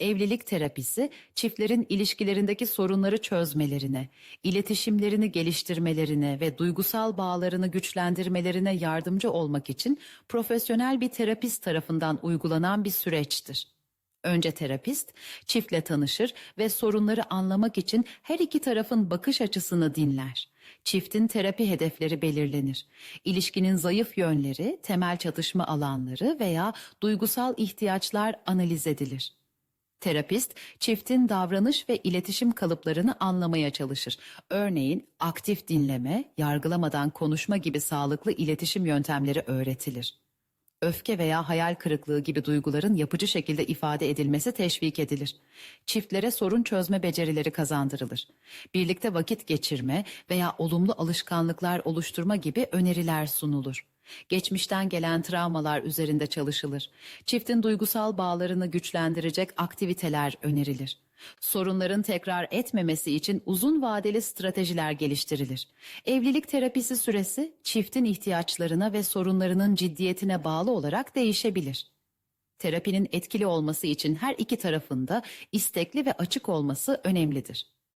Evlilik terapisi, çiftlerin ilişkilerindeki sorunları çözmelerine, iletişimlerini geliştirmelerine ve duygusal bağlarını güçlendirmelerine yardımcı olmak için profesyonel bir terapist tarafından uygulanan bir süreçtir. Önce terapist, çiftle tanışır ve sorunları anlamak için her iki tarafın bakış açısını dinler. Çiftin terapi hedefleri belirlenir. İlişkinin zayıf yönleri, temel çatışma alanları veya duygusal ihtiyaçlar analiz edilir. Terapist, çiftin davranış ve iletişim kalıplarını anlamaya çalışır. Örneğin aktif dinleme, yargılamadan konuşma gibi sağlıklı iletişim yöntemleri öğretilir. Öfke veya hayal kırıklığı gibi duyguların yapıcı şekilde ifade edilmesi teşvik edilir. Çiftlere sorun çözme becerileri kazandırılır. Birlikte vakit geçirme veya olumlu alışkanlıklar oluşturma gibi öneriler sunulur. Geçmişten gelen travmalar üzerinde çalışılır. Çiftin duygusal bağlarını güçlendirecek aktiviteler önerilir. Sorunların tekrar etmemesi için uzun vadeli stratejiler geliştirilir. Evlilik terapisi süresi çiftin ihtiyaçlarına ve sorunlarının ciddiyetine bağlı olarak değişebilir. Terapinin etkili olması için her iki tarafında istekli ve açık olması önemlidir.